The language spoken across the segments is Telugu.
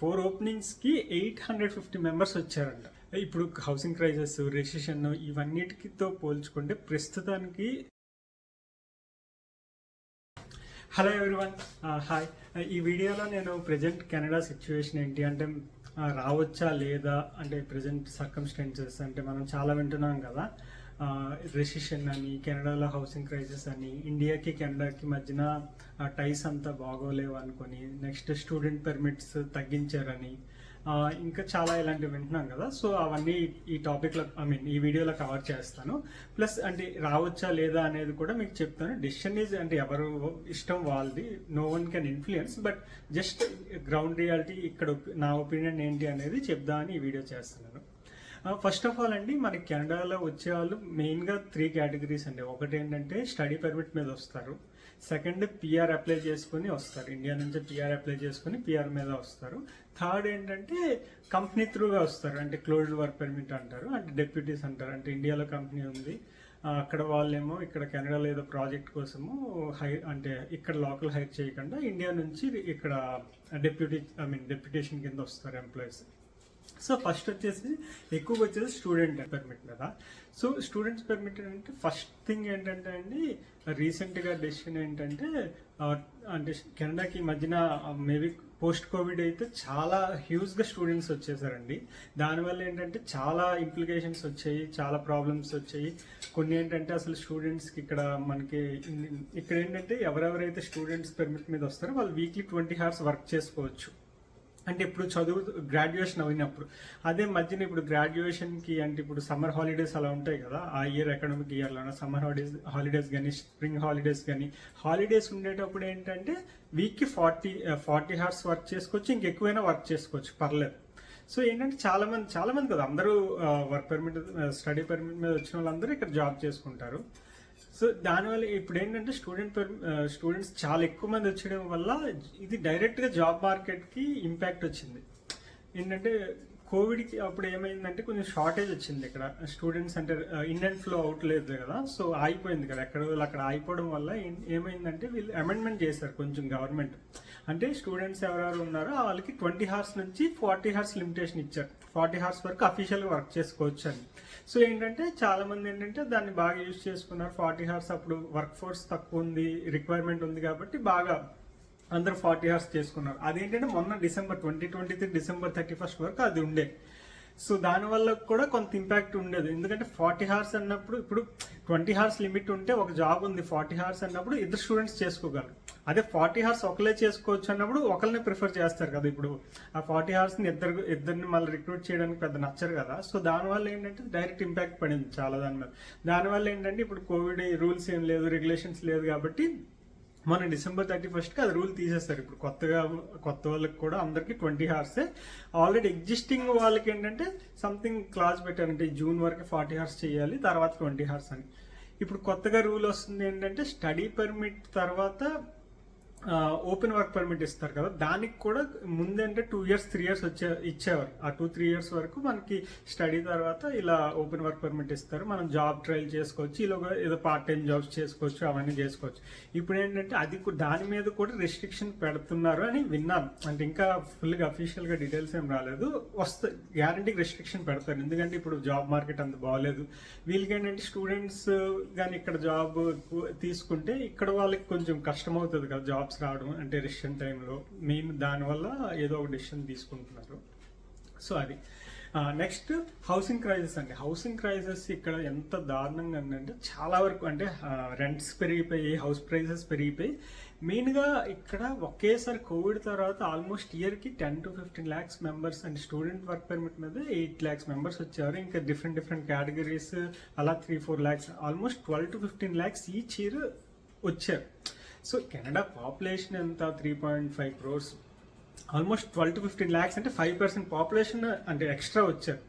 ఫోర్ ఓపెనింగ్స్కి ఎయిట్ హండ్రెడ్ ఫిఫ్టీ మెంబర్స్ వచ్చారంట. ఇప్పుడు హౌసింగ్ క్రైసిస్ రెసిషన్ ఇవన్నిటితో పోల్చుకుంటే ప్రస్తుతానికి హలో ఎవ్రీవన్ హాయ్ ఈ వీడియోలో నేను ప్రజెంట్ కెనడా సిచ్యువేషన్ ఏంటి? అంటే uh, రావచ్చా లేదా? అంటే ప్రజెంట్ సర్కమ్స్టెన్సెస్ అంటే మనం చాలా వింటున్నాం కదా. రెసిషన్ అని కెనడాలో హౌసింగ్ క్రైసిస్ అని ఇండియాకి కెనడాకి మధ్యన టైస్ అంతా బాగోలేవు అనుకొని నెక్స్ట్ స్టూడెంట్ పర్మిట్స్ తగ్గించారని ఇంకా చాలా ఇలాంటివి వింటున్నాం కదా. సో అవన్నీ ఈ టాపిక్లో ఐ మీన్ ఈ వీడియోలో కవర్ చేస్తాను. ప్లస్ అంటే రావచ్చా లేదా అనేది కూడా మీకు చెప్తాను. డిసిషన్ ఈజ్ అంటే ఎవరు ఇష్టం వాళ్ళది no one can influence but just ground reality ఇక్కడ నా ఒపీనియన్ ఏంటి అనేది చెప్దామని ఈ వీడియో చేస్తున్నాను. ఫస్ట్ ఆఫ్ ఆల్ అండి మనకి కెనడాలో వచ్చే వాళ్ళు మెయిన్గా త్రీ కేటగిరీస్ అండి. ఒకటి ఏంటంటే స్టడీ పర్మిట్ మీద వస్తారు. సెకండ్ పిఆర్ అప్లై చేసుకుని వస్తారు. ఇండియా నుంచి పిఆర్ అప్లై చేసుకుని పిఆర్ మీద వస్తారు. థర్డ్ ఏంటంటే కంపెనీ త్రూగా వస్తారు. అంటే క్లోజ్డ్ వర్క్ పర్మిట్ అంటారు అంటే డెప్యూటీస్ అంటారు. అంటే ఇండియాలో కంపెనీ ఉంది. అక్కడ వాళ్ళేమో ఇక్కడ కెనడాలో ఏదో ప్రాజెక్ట్ కోసము హై అంటే ఇక్కడ లోకల్ హైర్ చేయకుండా ఇండియా నుంచి ఇక్కడ డెప్యూటీ ఐ మీన్ డెప్యూటేషన్ కింద వస్తారు ఎంప్లాయీస్ సో ఫస్ట్ వచ్చేసి ఎక్కువగా వచ్చేసి స్టూడెంట్ పర్మిట్ కదా. సో స్టూడెంట్స్ పర్మిట్ అంటే ఫస్ట్ థింగ్ ఏంటంటే అండి రీసెంట్గా డెసిషన్ ఏంటంటే అంటే కెనడాకి ఈ మధ్యన మేబీ పోస్ట్ కోవిడ్ అయితే చాలా హ్యూజ్గా స్టూడెంట్స్ వచ్చేసారండి. దానివల్ల ఏంటంటే చాలా ఇంప్లికేషన్స్ వచ్చాయి చాలా ప్రాబ్లమ్స్ వచ్చాయి. కొన్ని ఏంటంటే అసలు స్టూడెంట్స్కి ఇక్కడ మనకి ఇక్కడ ఏంటంటే ఎవరెవరైతే స్టూడెంట్స్ పెర్మిట్ మీద వస్తారో వాళ్ళు వీక్లీ ట్వంటీ అవర్స్ వర్క్ చేసుకోవచ్చు. అంటే ఇప్పుడు చదువు గ్రాడ్యుయేషన్ అయినప్పుడు. అదే మధ్యన ఇప్పుడు గ్రాడ్యుయేషన్కి అంటే ఇప్పుడు సమ్మర్ హాలిడేస్ అలా ఉంటాయి కదా. ఆ ఇయర్ అకాడమిక్ ఇయర్లోనే సమ్మర్ హాలిడేస్ హాలిడేస్ కానీ స్ప్రింగ్ హాలిడేస్ కానీ హాలిడేస్ ఉండేటప్పుడు ఏంటంటే వీక్కి ఫార్టీ ఫార్టీ అవర్స్ వర్క్ చేసుకోవచ్చు ఇంకెక్కువైనా వర్క్ చేసుకోవచ్చు పర్లేదు. సో ఏంటంటే చాలా మంది చాలా మంది కదా అందరూ వర్క్ పర్మిట్ స్టడీ పర్మిట్ మీద వచ్చిన వాళ్ళందరూ ఇక్కడ జాబ్ చేసుకుంటారు. సో దానివల్ల ఇప్పుడు ఏంటంటే స్టూడెంట్ స్టూడెంట్స్ చాలా ఎక్కువ మంది వచ్చేయడం వల్ల ఇది డైరెక్ట్గా జాబ్ మార్కెట్కి ఇంపాక్ట్ వచ్చింది. ఏంటంటే కోవిడ్కి అప్పుడు ఏమైందంటే కొంచెం షార్టేజ్ వచ్చింది ఇక్కడ. స్టూడెంట్స్ అంటే ఇండియన్ ఫ్లో అవట్లేదు కదా. సో ఆగిపోయింది కదా. ఎక్కడ వాళ్ళు అక్కడ ఆగిపోవడం వల్ల ఏం- ఏమైందంటే వీళ్ళు అమెండ్మెంట్ చేశారు కొంచెం గవర్నమెంట్. అంటే స్టూడెంట్స్ ఎవరెవరు ఉన్నారో వాళ్ళకి ట్వంటీ హార్స్ నుంచి ఫార్టీ హార్స్ లిమిటేషన్ ఇచ్చారు. ఫార్టీ హార్స్ వరకు అఫీషియల్గా వర్క్ చేసుకోవచ్చు అని సో ఏంటంటే చాలా మంది ఏంటంటే దాన్ని బాగా యూజ్ చేసుకున్నారు. ఫార్టీ హార్స్ అప్పుడు వర్క్ ఫోర్స్ తక్కువ ఉంది రిక్వైర్మెంట్ ఉంది కాబట్టి బాగా అందరూ ఫార్టీ అవర్స్ చేసుకున్నారు. అదేంటంటే మొన్న December twenty twenty three December thirty first వరకు అది ఉండే. సో దానివల్ల కూడా కొంత ఇంపాక్ట్ ఉండేది. ఎందుకంటే ఫార్టీ హార్స్ అన్నప్పుడు ఇప్పుడు ట్వంటీ హార్స్ లిమిట్ ఉంటే ఒక జాబ్ ఉంది. ఫార్టీ హార్స్ అన్నప్పుడు ఇద్దరు స్టూడెంట్స్ చేసుకోగలరు. అదే ఫార్టీ హార్స్ ఒకలే చేసుకోవచ్చు అన్నప్పుడు ఒకరిని ప్రిఫర్ చేస్తారు కదా ఇప్పుడు. ఆ ఫార్టీ హార్స్ని ఇద్దరు ఇద్దరిని మళ్ళీ రిక్రూట్ చేయడానికి పెద్ద నచ్చరు కదా. సో దానివల్ల ఏంటంటే డైరెక్ట్ ఇంపాక్ట్ పడింది చాలా దాని మీద. దానివల్ల ఏంటంటే ఇప్పుడు కోవిడ్ రూల్స్ ఏం లేదు రెగ్యులేషన్స్ లేదు కాబట్టి మన డిసెంబర్ థర్టీ ఫస్ట్కి అది రూల్ తీసేస్తారు. ఇప్పుడు కొత్తగా కొత్త వాళ్ళకి కూడా అందరికీ ట్వంటీ అవర్సే ఆల్రెడీ ఎగ్జిస్టింగ్ వాళ్ళకి ఏంటంటే సంథింగ్ క్లాస్ పెట్టారంటే జూన్ వరకు ఫార్టీ అవర్స్ చేయాలి తర్వాత ట్వంటీ అవర్స్ అని. ఇప్పుడు కొత్తగా రూల్ వస్తుంది ఏంటంటే స్టడీ పర్మిట్ తర్వాత ఓపెన్ వర్క్ పర్మిట్ ఇస్తారు కదా. దానికి కూడా ముందంటే టూ ఇయర్స్ త్రీ ఇయర్స్ వచ్చే ఇచ్చేవారు. ఆ టూ త్రీ ఇయర్స్ వరకు మనకి స్టడీ తర్వాత ఇలా ఓపెన్ వర్క్ పర్మిట్ ఇస్తారు. మనం జాబ్ ట్రయల్ చేసుకోవచ్చు ఇలా ఏదో పార్ట్ టైం జాబ్స్ చేసుకోవచ్చు అవన్నీ చేసుకోవచ్చు. ఇప్పుడు ఏంటంటే అది దాని మీద కూడా రెస్ట్రిక్షన్ పెడుతున్నారు అని విన్నాను. అంటే ఇంకా ఫుల్గా అఫీషియల్గా డీటెయిల్స్ ఏం రాలేదు. వస్తే గ్యారంటీ రెస్ట్రిక్షన్ పెడతారు. ఎందుకంటే ఇప్పుడు జాబ్ మార్కెట్ అంత బాగాలేదు వీళ్ళకి ఏంటంటే స్టూడెంట్స్ కానీ ఇక్కడ జాబ్ తీసుకుంటే ఇక్కడ వాళ్ళకి కొంచెం కష్టం అవుతుంది కదా జాబ్స్ రావడం అంటే రిషన్ టైంలో మెయిన్ దానివల్ల ఏదో ఒక డిసిషన్ తీసుకుంటున్నారు. సో అది. నెక్స్ట్ హౌసింగ్ క్రైసిస్ అండి. హౌసింగ్ క్రైసిస్ ఇక్కడ ఎంత దారుణంగా ఉందంటే చాలా వరకు అంటే రెంట్స్ పెరిగిపోయి హౌస్ ప్రైసెస్ పెరిగిపోయి మెయిన్గా ఇక్కడ ఒకేసారి కోవిడ్ తర్వాత ఆల్మోస్ట్ ఇయర్కి ten to fifteen lakhs members and student work permit మీద ఎయిట్ ల్యాక్స్ మెంబర్స్ వచ్చారు ఇంకా డిఫరెంట్ డిఫరెంట్ కేటగిరీస్ అలా three four lakhs almost twelve to fifteen lakhs each year వచ్చారు. సో కెనడా పాపులేషన్ ఎంత? Three point five crores. Almost twelve to fifteen lakhs అంటే ఫైవ్ పర్సెంట్ పాపులేషన్ అంటే ఎక్స్ట్రా వచ్చారు.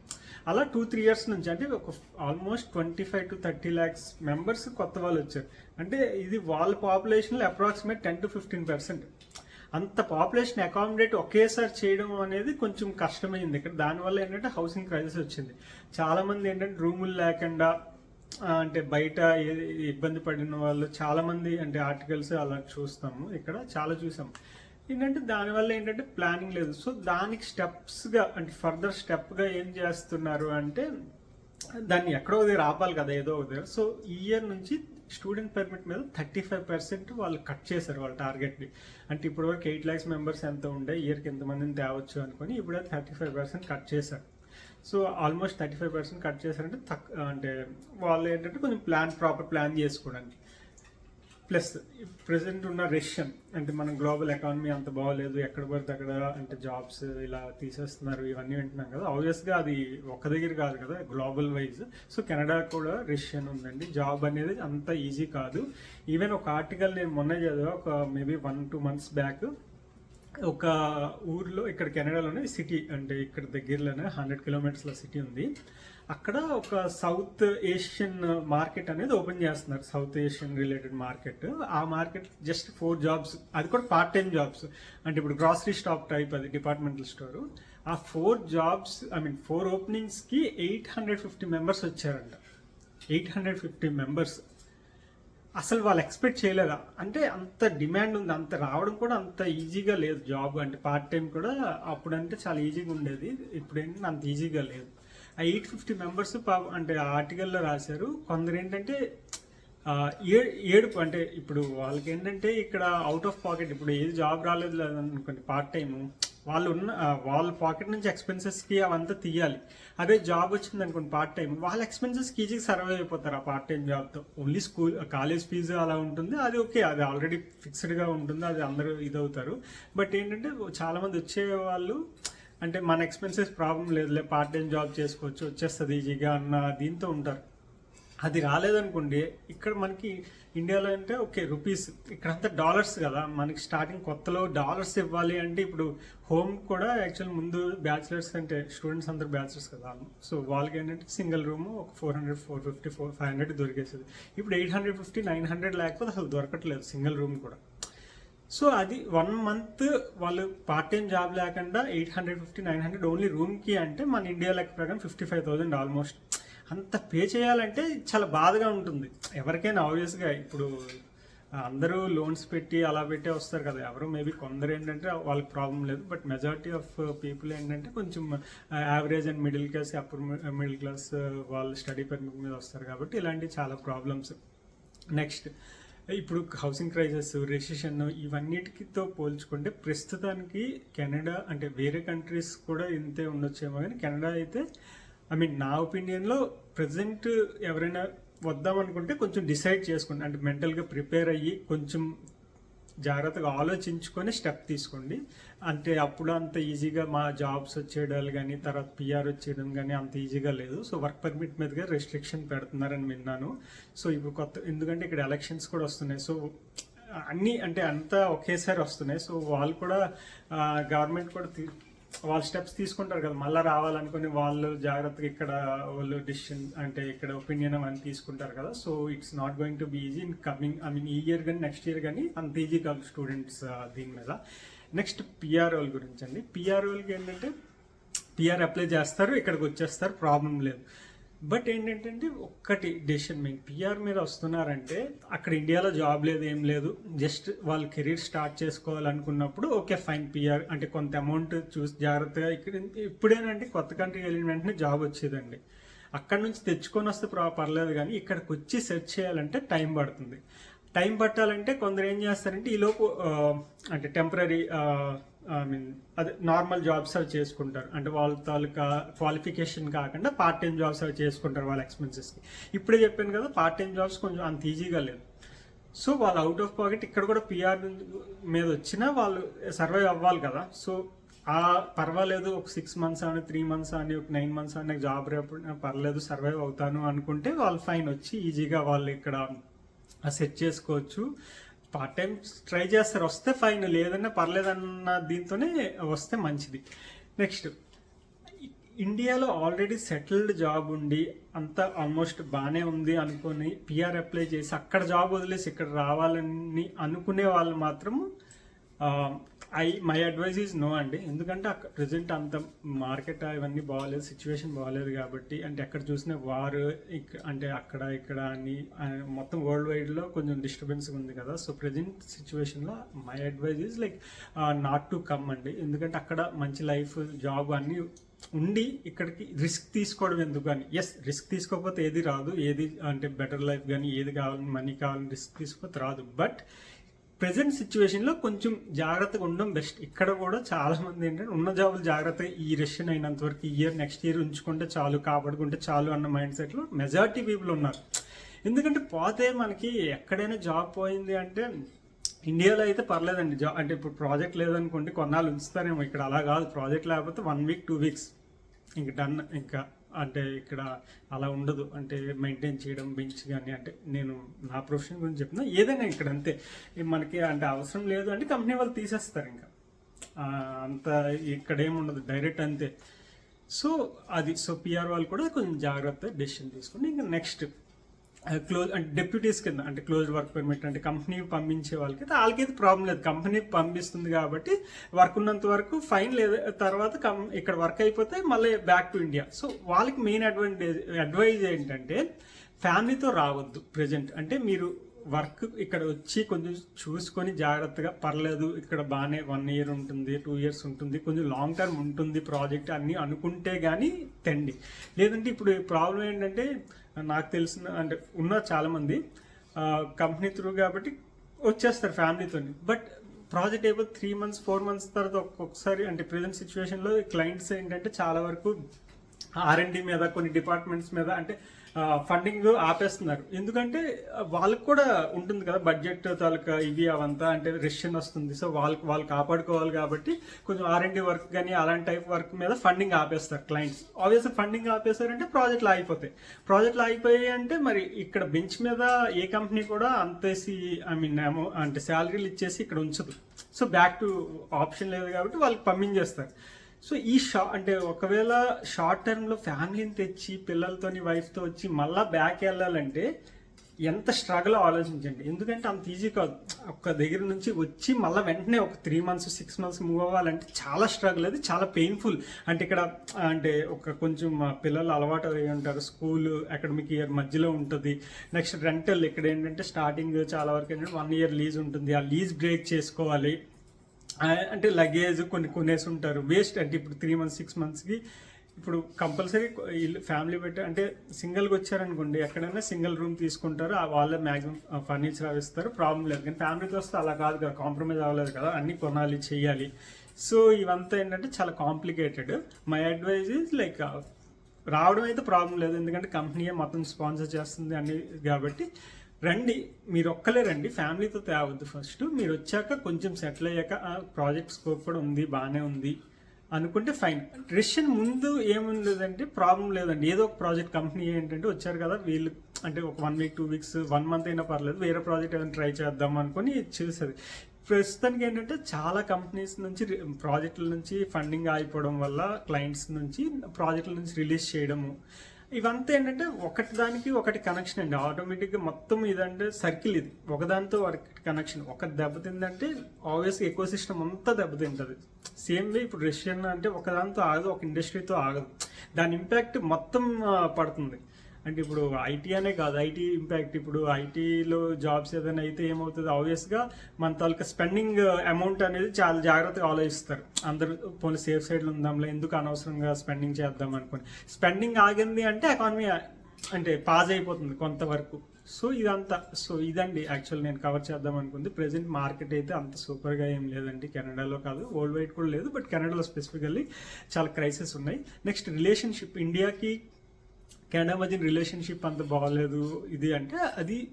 అలా టూ త్రీ ఇయర్స్ నుంచి అంటే ఒక almost twenty five to thirty lakhs members కొత్త వాళ్ళు వచ్చారు. అంటే ఇది వాళ్ళ పాపులేషన్లో approximate ten to fifteen percent. అంత పాపులేషన్ అకామిడేట్ ఒకేసారి చేయడం అనేది కొంచెం కష్టమైంది. ఇక్కడ దానివల్ల ఏంటంటే హౌసింగ్ క్రైసిస్ వచ్చింది. చాలామంది ఏంటంటే రూములు లేకుండా అంటే బయట ఇబ్బంది పడిన వాళ్ళు చాలామంది అంటే ఆర్టికల్స్ అలా చూస్తాము. ఇక్కడ చాలా చూసాం ఏంటంటే దానివల్ల ఏంటంటే ప్లానింగ్ లేదు. సో దానికి స్టెప్స్గా అంటే ఫర్దర్ స్టెప్గా ఏం చేస్తున్నారు అంటే దాన్ని ఎక్కడో దగ్గర ఆపాలి కదా ఏదో ఒక దగ్గర సో ఈ ఇయర్ నుంచి స్టూడెంట్ పర్మిట్ మీద థర్టీ ఫైవ్ పర్సెంట్ వాళ్ళు కట్ చేశారు వాళ్ళ టార్గెట్ని. అంటే ఇప్పుడు వరకు ఎయిట్ ల్యాక్స్ మెంబర్స్ ఎంత ఉండే ఇయర్కి ఎంతమందిని తేవచ్చు అనుకొని ఇప్పుడు థర్టీ ఫైవ్ పర్సెంట్ కట్ చేశారు. So almost thirty five percent cut చేశారంటే తక్కువ అంటే వాళ్ళు ఏంటంటే కొంచెం ప్లాన్ ప్రాపర్ ప్లాన్ చేసుకోవడానికి. ప్లస్ ప్రజెంట్ ఉన్న రెషన్ అంటే మన గ్లోబల్ ఎకానమీ అంత బాగోలేదు ఎక్కడ పడితే అక్కడ అంటే జాబ్స్ ఇలా తీసేస్తున్నారు ఇవన్నీ వింటున్నాం కదా. ఆబ్వియస్గా అది ఒక్క దగ్గర కాదు కదా గ్లోబల్ వైజ్. సో కెనడా కూడా రెషన్ ఉందండి. జాబ్ అనేది అంత ఈజీ కాదు. ఈవెన్ ఒక ఆర్టికల్ నేను మొన్న చదివా ఒక maybe one two months back. ఒక ఊర్లో ఇక్కడ కెనడాలోనే సిటీ అంటే ఇక్కడ దగ్గరలోనే హండ్రెడ్ కిలోమీటర్స్ల సిటీ ఉంది. అక్కడ ఒక సౌత్ ఏషియన్ మార్కెట్ అనేది ఓపెన్ చేస్తున్నారు సౌత్ ఏషియన్ రిలేటెడ్ మార్కెట్. ఆ మార్కెట్ జస్ట్ ఫోర్ జాబ్స్ అది కూడా పార్ట్ టైం జాబ్స్. అంటే ఇప్పుడు గ్రాసరీ స్టాప్ టైప్ అది డిపార్ట్మెంటల్ స్టోర్. ఆ four jobs I mean four ఓపెనింగ్స్కి eight hundred fifty members వచ్చారంట. Eight hundred fifty members. అసలు వాళ్ళు ఎక్స్పెక్ట్ చేయలేదా? అంటే అంత డిమాండ్ ఉంది అంత రావడం కూడా అంత ఈజీగా లేదు జాబ్ అంటే పార్ట్ టైం కూడా అప్పుడంటే చాలా ఈజీగా ఉండేది ఇప్పుడు ఏంటంటే అంత ఈజీగా లేదు. ఆ ఎయిట్ ఫిఫ్టీ మెంబర్స్ అంటే ఆర్టికల్లో రాశారు కొందరు ఏంటంటే ఏ ఏడుపు అంటే ఇప్పుడు వాళ్ళకి ఏంటంటే ఇక్కడ అవుట్ ఆఫ్ పాకెట్ ఇప్పుడు ఏది జాబ్ రాలేదు అనుకోండి పార్ట్ టైము వాళ్ళు ఉన్న వాళ్ళ పాకెట్ నుంచి ఎక్స్పెన్సెస్కి అవంతా తీయాలి. అదే జాబ్ వచ్చింది అనుకోండి పార్ట్ టైం వాళ్ళ ఎక్స్పెన్సెస్కి ఈజీగా సర్వైవ్ అయిపోతారు ఆ పార్ట్ టైం జాబ్తో ఓన్లీ స్కూల్ కాలేజ్ ఫీజు అలా ఉంటుంది. అది ఓకే అది ఆల్రెడీ ఫిక్స్డ్గా ఉంటుంది. అది అందరూ ఇదవుతారు. బట్ ఏంటంటే చాలామంది వచ్చే వాళ్ళు అంటే మన ఎక్స్పెన్సెస్ ప్రాబ్లం లేదులే పార్ట్ టైం జాబ్ చేసుకోవచ్చు వచ్చేస్తుంది ఈజీగా అన్న దీంతో ఉంటారు. అది రాలేదనుకోండి ఇక్కడ మనకి ఇండియాలో అంటే ఓకే రూపీస్ ఇక్కడంతా డాలర్స్ కదా మనకి స్టార్టింగ్ కొత్తలో డాలర్స్ ఇవ్వాలి అంటే ఇప్పుడు హోమ్ కూడా యాక్చువల్ ముందు బ్యాచిలర్స్ అంటే స్టూడెంట్స్ అందరు బ్యాచిలర్స్ కదా సో వాళ్ళకి ఏంటంటే సింగిల్ రూమ్ ఒక four hundred four fifty four five hundred దొరికేసేది. ఇప్పుడు eight hundred fifty nine hundred లేకపోతే అసలు దొరకట్లేదు సింగిల్ రూమ్ కూడా. సో అది వన్ మంత్ వాళ్ళు పార్ట్ టైం జాబ్ లేకుండా eight hundred fifty nine hundred only రూమ్కి అంటే మన ఇండియా లెక్క ప్రకారం ఫిఫ్టీ ఫైవ్ థౌసండ్ ఆల్మోస్ట్. అంత పే చేయాలంటే చాలా బాధగా ఉంటుంది. ఎవరికైనా ఆబ్వియస్గా ఇప్పుడు అందరూ లోన్స్ పెట్టి అలా పెట్టే వస్తారు కదా. ఎవరు మేబీ కొందరు ఏంటంటే వాళ్ళకి ప్రాబ్లం లేదు. బట్ మెజారిటీ ఆఫ్ పీపుల్ ఏంటంటే కొంచెం average and middle class upper middle class వాళ్ళు స్టడీ పర్మిట్ మీద వస్తారు కాబట్టి ఇలాంటి చాలా ప్రాబ్లమ్స్ నెక్స్ట్ ఇప్పుడు హౌసింగ్ క్రైసిస్ రెసిషన్ ఇవన్నిటితో పోల్చుకుంటే ప్రస్తుతానికి కెనడా అంటే వేరే కంట్రీస్ కూడా ఇంతే ఉండొచ్చేమో కానీ కెనడా అయితే ఐ మీన్ నా ఒపీనియన్లో ప్రజెంట్ ఎవరైనా వద్దాం అనుకుంటే కొంచెం డిసైడ్ చేసుకోండి. అంటే మెంటల్గా ప్రిపేర్ అయ్యి కొంచెం జాగ్రత్తగా ఆలోచించుకొని స్టెప్ తీసుకోండి. అంటే అప్పుడు అంత ఈజీగా మా జాబ్స్ వచ్చేయడాలు కానీ తర్వాత పిఆర్ వచ్చేయడం కానీ అంత ఈజీగా లేదు. సో వర్క్ పర్మిట్ మీదుగా రెస్ట్రిక్షన్ పెడుతున్నారని విన్నాను. సో ఇప్పుడు కొత్త ఎందుకంటే ఇక్కడ ఎలక్షన్స్ కూడా వస్తున్నాయి. సో అన్నీ అంటే అంతా ఒకేసారి వస్తున్నాయి. సో వాళ్ళు కూడా గవర్నమెంట్ కూడా వాళ్ళు స్టెప్స్ తీసుకుంటారు కదా. మళ్ళీ రావాలనుకుని వాళ్ళు జాగ్రత్తగా ఇక్కడ వాళ్ళు డిసిషన్ అంటే ఇక్కడ ఒపీనియన్ అవన్నీ తీసుకుంటారు కదా. So it's not going to be easy in coming I mean ఈ ఇయర్ కానీ నెక్స్ట్ ఇయర్ కానీ అంత ఈజీ కాదు స్టూడెంట్స్ uh, దీని మీద. నెక్స్ట్ పిఆర్ఓల గురించి అండి. పిఆర్ఓలకి ఏంటంటే పిఆర్ అప్లై చేస్తారు ఇక్కడికి వచ్చేస్తారు ప్రాబ్లం లేదు. బట్ ఏంటంటే ఒక్కటి డెసిషన్ మేక్ పిఆర్ మీద వస్తున్నారంటే అక్కడ ఇండియాలో జాబ్ లేదు ఏం లేదు. జస్ట్ వాళ్ళు కెరీర్ స్టార్ట్ చేసుకోవాలనుకున్నప్పుడు ఓకే ఫైన్ పిఆర్ అంటే కొంత అమౌంట్ చూసి జాగ్రత్తగా ఇక్కడ ఇప్పుడేనంటే కొత్త కంట్రీకి వెళ్ళిన వెంటనే జాబ్ వచ్చేదండి. అక్కడ నుంచి తెచ్చుకొని వస్తే ప్రా- పర్లేదు కానీ ఇక్కడికి వచ్చి సెర్చ్ చేయాలంటే టైం పడుతుంది. టైం పట్టాలంటే కొందరు ఏం చేస్తారంటే ఈలోపు అంటే టెంపరీ ఐ మీన్ అదే నార్మల్ జాబ్స్ అవి చేసుకుంటారు. అంటే వాళ్ళ తాలూకా క్వాలిఫికేషన్ కాకుండా పార్ట్ టైం జాబ్స్ అవి చేసుకుంటారు వాళ్ళ ఎక్స్పెన్సెస్కి ఇప్పుడే చెప్పాను కదా పార్ట్ టైం జాబ్స్ కొంచెం అంత ఈజీగా లేదు సో వాళ్ళు అవుట్ ఆఫ్ పాకెట్ ఇక్కడ కూడా పిఆర్ మీద వచ్చినా వాళ్ళు సర్వైవ్ అవ్వాలి కదా. సో ఆ పర్వాలేదు ఒక సిక్స్ మంత్స్ అని త్రీ మంత్స్ అని ఒక నైన్ మంత్స్ అని జాబ్ రేపు పర్లేదు సర్వైవ్ అవుతాను అనుకుంటే వాళ్ళు ఫైన్ వచ్చి ఈజీగా వాళ్ళు ఇక్కడ సెట్ చేసుకోవచ్చు. పార్ట్ టైం ట్రై చేస్తారు. వస్తే ఫైన్ లేదన్నా పర్లేదన్న దీంతోనే వస్తే మంచిది. నెక్స్ట్ ఇండియాలో ఆల్రెడీ సెటిల్డ్ జాబ్ ఉండి అంతా ఆల్మోస్ట్ బాగానే ఉంది అనుకొని పిఆర్ అప్లై చేసి అక్కడ జాబ్ వదిలేసి ఇక్కడ రావాలని అనుకునే వాళ్ళు మాత్రం I my advice is no అండి. ఎందుకంటే అక్కడ ప్రజెంట్ అంత మార్కెట్ ఇవన్నీ బాగాలేదు సిచ్యువేషన్ బాగాలేదు కాబట్టి అంటే ఎక్కడ చూసినా వారు అంటే అక్కడ ఇక్కడ అని మొత్తం వరల్డ్ వైడ్లో కొంచెం డిస్టర్బెన్స్ ఉంది కదా. సో ప్రజెంట్ సిచ్యువేషన్లో my advice is like not to come అండి. ఎందుకంటే అక్కడ మంచి లైఫ్ జాబ్ అన్నీ ఉండి ఇక్కడికి రిస్క్ తీసుకోవడం ఎందుకు అని. ఎస్ రిస్క్ తీసుకోకపోతే ఏది రాదు. ఏది అంటే బెటర్ లైఫ్ కానీ ఏది కావాలని మనీ కావాలని రిస్క్ తీసుకోకపోతే రాదు. బట్ ప్రజెంట్ సిచ్యువేషన్లో కొంచెం జాగ్రత్తగా ఉండడం బెస్ట్. ఇక్కడ కూడా చాలామంది ఏంటంటే ఉన్న జాబులు జాగ్రత్తగా ఈ రెషన్ అయినంత వరకు ఈ ఇయర్ నెక్స్ట్ ఇయర్ ఉంచుకుంటే చాలు కాపాడుకుంటే చాలు అన్న మైండ్ సెట్లో మెజారిటీ పీపుల్ ఉన్నారు. ఎందుకంటే పోతే మనకి ఎక్కడైనా జాబ్ పోయింది అంటే ఇండియాలో అయితే పర్లేదండి. జాబ్ అంటే ఇప్పుడు ప్రాజెక్ట్ లేదనుకోండి కొన్నాళ్ళు ఉంచుతారేమో. ఇక్కడ అలా కాదు. ప్రాజెక్ట్ లేకపోతే వన్ వీక్ టూ వీక్స్ ఇంక డన్ ఇంకా అంటే ఇక్కడ అలా ఉండదు. అంటే మెయింటైన్ చేయడం బెంచ్ కానీ అంటే నేను నా ప్రొఫెషన్ గురించి చెప్తున్నా ఏదైనా ఇక్కడ అంతే. మనకి అంటే అవసరం లేదు అంటే కంపెనీ వాళ్ళు తీసేస్తారు ఇంకా. అంత ఇక్కడ ఏముండదు డైరెక్ట్ అంతే. సో అది సో పిఆర్ వాళ్ళు కూడా కొంచెం జాగ్రత్త డెసిషన్ తీసుకుని ఇంకా నెక్స్ట్ క్లోజ్ అంటే డెప్యూటీస్ కింద అంటే క్లోజ్ వర్క్ పర్మిట్ అంటే కంపెనీ పంపించే వాళ్ళకి అయితే వాళ్ళకైతే ప్రాబ్లం లేదు. కంపెనీ పంపిస్తుంది కాబట్టి వర్క్ ఉన్నంత వరకు ఫైన్ లేదా. తర్వాత కం ఇక్కడ వర్క్ అయిపోతే మళ్ళీ బ్యాక్ టు ఇండియా సో వాళ్ళకి మెయిన్ అడ్వాంటేజ్ అడ్వైజ్ ఏంటంటే ఫ్యామిలీతో రావద్దు ప్రజెంట్ అంటే మీరు వర్క్ ఇక్కడ వచ్చి కొంచెం చూసుకొని జాగ్రత్తగా పర్లేదు ఇక్కడ బాగానే వన్ ఇయర్ ఉంటుంది టూ ఇయర్స్ ఉంటుంది కొంచెం లాంగ్ టర్మ్ ఉంటుంది ప్రాజెక్ట్ అన్నీ అనుకుంటే కానీ తెండి. లేదంటే ఇప్పుడు ప్రాబ్లం ఏంటంటే నాకు తెలిసిన అంటే ఉన్న చాలామంది కంపెనీ త్రూ కాబట్టి వచ్చేస్తారు ఫ్యామిలీతో బట్ ప్రాజెక్ట్ అయిపోతే త్రీ మంత్స్ ఫోర్ మంత్స్ తర్వాత ఒక్కొక్కసారి అంటే ప్రజెంట్ సిచ్యువేషన్లో క్లయింట్స్ ఏంటంటే చాలా వరకు ఆర్ఎండి మీద కొన్ని డిపార్ట్మెంట్స్ మీద అంటే ఫండింగ్ ఆపేస్తున్నారు. ఎందుకంటే వాళ్ళకి కూడా ఉంటుంది కదా బడ్జెట్ తాలూకా ఇవి అవంతా అంటే రెషన్ వస్తుంది. సో వాళ్ళకి వాళ్ళు కాపాడుకోవాలి కాబట్టి కొంచెం ఆర్ఎండి వర్క్ కానీ అలాంటి టైప్ వర్క్ మీద ఫండింగ్ ఆపేస్తారు క్లయింట్స్ ఆబ్వియస్గా ఫండింగ్ ఆపేస్తారంటే ప్రాజెక్టులు ఆగిపోతాయి. ప్రాజెక్టులు ఆగిపోయాయి అంటే మరి ఇక్కడ బెంచ్ మీద ఏ కంపెనీ కూడా అంతేసి ఐ మీన్ అంటే శాలరీలు ఇచ్చేసి ఇక్కడ ఉంచదు. సో బ్యాక్ టు ఆప్షన్ లేదు కాబట్టి వాళ్ళకి పంపించేస్తారు. సో ఈ షా అంటే ఒకవేళ షార్ట్ టర్మ్లో ఫ్యామిలీని తెచ్చి పిల్లలతోని వైఫ్తో వచ్చి మళ్ళా బ్యాక్ వెళ్ళాలంటే ఎంత స్ట్రగుల్ ఆలోచించండి. ఎందుకంటే అంత ఈజీ కాదు. ఒక దగ్గర నుంచి వచ్చి మళ్ళీ వెంటనే ఒక three months six months move అవ్వాలంటే చాలా స్ట్రగుల్ అది చాలా పెయిన్ఫుల్. అంటే ఇక్కడ అంటే ఒక కొంచెం మా పిల్లలు అలవాటు అయి ఉంటారు. స్కూల్ అకాడమిక్ ఇయర్ మధ్యలో ఉంటుంది. నెక్స్ట్ రెంటల్ ఇక్కడ ఏంటంటే స్టార్టింగ్ చాలా వరకు ఏంటంటే వన్ ఇయర్ లీజ్ ఉంటుంది. ఆ లీజ్ బ్రేక్ చేసుకోవాలి. అంటే లగేజ్ కొన్ని కొనేసి ఉంటారు వేస్ట్ అంటే ఇప్పుడు త్రీ మంత్స్ సిక్స్ మంత్స్కి ఇప్పుడు కంపల్సరీ ఫ్యామిలీ పెట్టి అంటే సింగిల్గా వచ్చారనుకోండి ఎక్కడైనా సింగిల్ రూమ్ తీసుకుంటారు ఆ వాళ్ళే మ్యాక్సిమం ఫర్నిచర్ అవి ఇస్తారు ప్రాబ్లం లేదు. కానీ ఫ్యామిలీతో వస్తే అలా కాదు కదా కాంప్రమైజ్ అవ్వలేదు కదా అన్నీ కొనాలి చేయాలి సో ఇవంతా ఏంటంటే చాలా complicated my advice is like రావడం అయితే ప్రాబ్లం లేదు. ఎందుకంటే కంపెనీయే మొత్తం స్పాన్సర్ చేస్తుంది అన్ని కాబట్టి రండి మీరు ఒక్కలే రండి ఫ్యామిలీతో తేవద్దు ఫస్ట్ మీరు వచ్చాక కొంచెం సెటిల్ అయ్యాక ప్రాజెక్ట్ స్కోప్ కూడా ఉంది బాగానే ఉంది అనుకుంటే ఫైన్ రెషన్ ముందు ఏముండదంటే ప్రాబ్లం లేదండి. ఏదో ఒక ప్రాజెక్ట్ కంపెనీ ఏంటంటే వచ్చారు కదా వీళ్ళు అంటే ఒక one week two weeks one month అయినా పర్లేదు వేరే ప్రాజెక్ట్ ఏమైనా ట్రై చేద్దాం అనుకుని చూస్తుంది ప్రస్తుతానికి ఏంటంటే చాలా కంపెనీస్ నుంచి రి- ప్రాజెక్టుల నుంచి ఫండింగ్ ఆగిపోవడం వల్ల క్లయింట్స్ నుంచి ప్రాజెక్టుల నుంచి రిలీజ్ చేయడము. ఇవంతా ఏంటంటే ఒకటి దానికి ఒకటి కనెక్షన్ అండి. ఆటోమేటిక్గా మొత్తం ఇదంటే సర్కిల్ ఇది. ఒకదానితో ఒకటి కనెక్షన్ ఒకటి దెబ్బతిందంటే ఆబ్వియస్గా ఎక్కువ సిస్టమ్ అంతా దెబ్బతింటుంది సేమ్ వే ఇప్పుడు రష్యన్ అంటే ఒకదానితో ఆగదు ఒక ఇండస్ట్రీతో ఆగదు. దాని ఇంపాక్ట్ మొత్తం పడుతుంది. అంటే ఇప్పుడు ఐటీ అనే కాదు ఐటీ ఇంపాక్ట్ ఇప్పుడు ఐటీలో జాబ్స్ ఏదైనా అయితే ఏమవుతుంది? ఆబ్వియస్గా మన తాలూకా స్పెండింగ్ అమౌంట్ అనేది చాలా జాగ్రత్తగా ఆలోచిస్తారు. అందరూ పోనీ సేఫ్ సైడ్లో ఉందాంలే ఎందుకు అనవసరంగా స్పెండింగ్ చేద్దాం అనుకోని. స్పెండింగ్ ఆగింది అంటే ఎకానమీ అంటే పాజ్ అయిపోతుంది కొంతవరకు. సో ఇదంతా సో ఇదండి యాక్చువల్ నేను కవర్ చేద్దాం అనుకుంది. ప్రెసెంట్ మార్కెట్ అయితే అంత సూపర్గా ఏం లేదండి. కెనడాలో కాదు వరల్డ్ వైడ్ కూడా లేదు. బట్ కెనడాలో స్పెసిఫికల్లీ చాలా క్రైసిస్ ఉన్నాయి. నెక్స్ట్ రిలేషన్షిప్ ఇండియాకి కెనడా మధ్య రిలేషన్షిప్ అంత బాగలేదు ఇది అంటే అది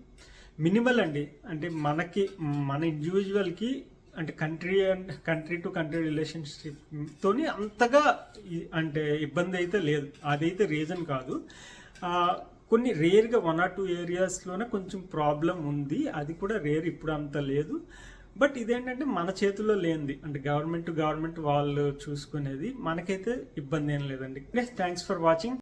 మినిమల్ అండి. అంటే మనకి మన ఇండివిజువల్కి అంటే country and country to country relationship తోని అంతగా అంటే ఇబ్బంది అయితే లేదు. అదైతే రీజన్ కాదు. కొన్ని రేర్గా వన్ ఆర్ టూ ఏరియాస్లోనే కొంచెం ప్రాబ్లం ఉంది. అది కూడా రేర్ ఇప్పుడు అంత లేదు. బట్ ఇదేంటంటే మన చేతుల్లో లేనిది. అంటే గవర్నమెంట్ టు గవర్నమెంట్ వాళ్ళు చూసుకునేది. మనకైతే ఇబ్బంది ఏం లేదండి. Thanks for watching